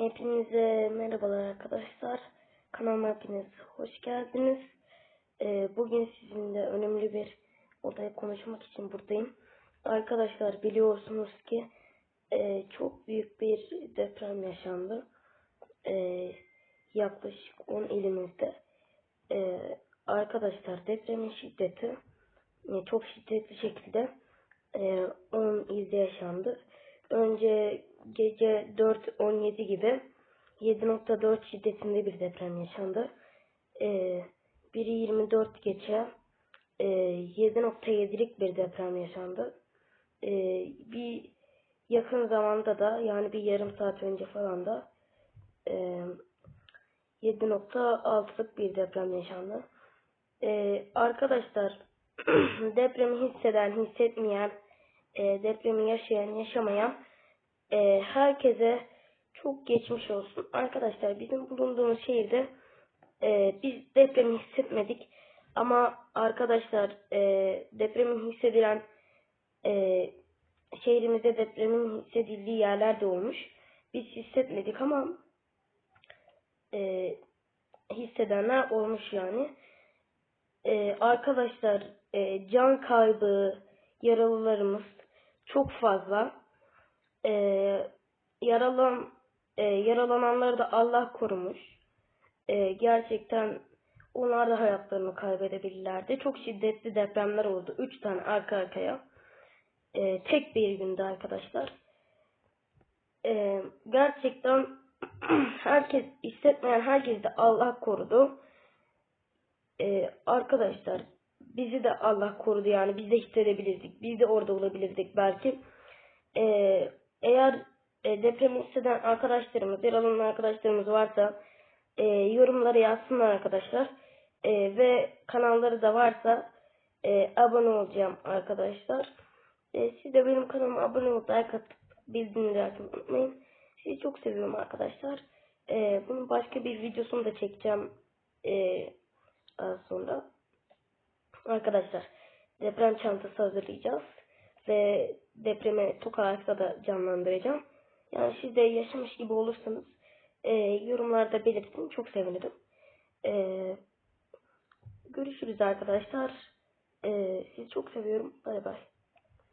Hepinize merhabalar arkadaşlar. Kanalıma hepiniz hoş geldiniz. Ee, bugün sizinle önemli bir olay konuşmak için buradayım. Arkadaşlar biliyorsunuz ki e, çok büyük bir deprem yaşandı. E, yaklaşık 10 ilimizde. E, arkadaşlar depremin şiddeti e, çok şiddetli şekilde e, 10 ilde yaşandı. Önce gece 4.17 gibi 7.4 şiddetinde bir deprem yaşandı. Ee, biri 24 geçe e, 7.7'lik bir deprem yaşandı. Ee, bir yakın zamanda da yani bir yarım saat önce falan da e, 7.6'lık bir deprem yaşandı. Ee, arkadaşlar depremi hisseden, hissetmeyen, e, depremi yaşayan, yaşamayan e, herkese çok geçmiş olsun. Arkadaşlar bizim bulunduğumuz şehirde e, biz depremi hissetmedik. Ama arkadaşlar e, depremin hissedilen e, şehrimizde depremin hissedildiği yerler de olmuş. Biz hissetmedik ama e, hissedenler olmuş yani. E, arkadaşlar e, can kaybı, yaralılarımız çok fazla. E, yaralan e, yaralananları da Allah korumuş. E, gerçekten onlar da hayatlarını kaybedebilirlerdi. Çok şiddetli depremler oldu. Üç tane arka arkaya. E, tek bir günde arkadaşlar. E, gerçekten herkes hissetmeyen herkes de Allah korudu. E, arkadaşlar bizi de Allah korudu yani biz de hissedebilirdik. Biz de orada olabilirdik belki. E, eğer e, depremi hisseden arkadaşlarımız, yaralanan arkadaşlarımız varsa e, yorumlara yazsınlar arkadaşlar. E, ve kanalları da varsa e, abone olacağım arkadaşlar. E, siz de benim kanalıma abone olup like atıp bildirimleri açmayı unutmayın. Sizi çok seviyorum arkadaşlar. E, bunun başka bir videosunu da çekeceğim e, az sonra. Arkadaşlar deprem çantası hazırlayacağız. Ve depremi Tokayak'ta da canlandıracağım. Yani siz de yaşamış gibi olursanız e, yorumlarda belirtin. Çok sevinirim. E, görüşürüz arkadaşlar. E, sizi çok seviyorum. Bay bay.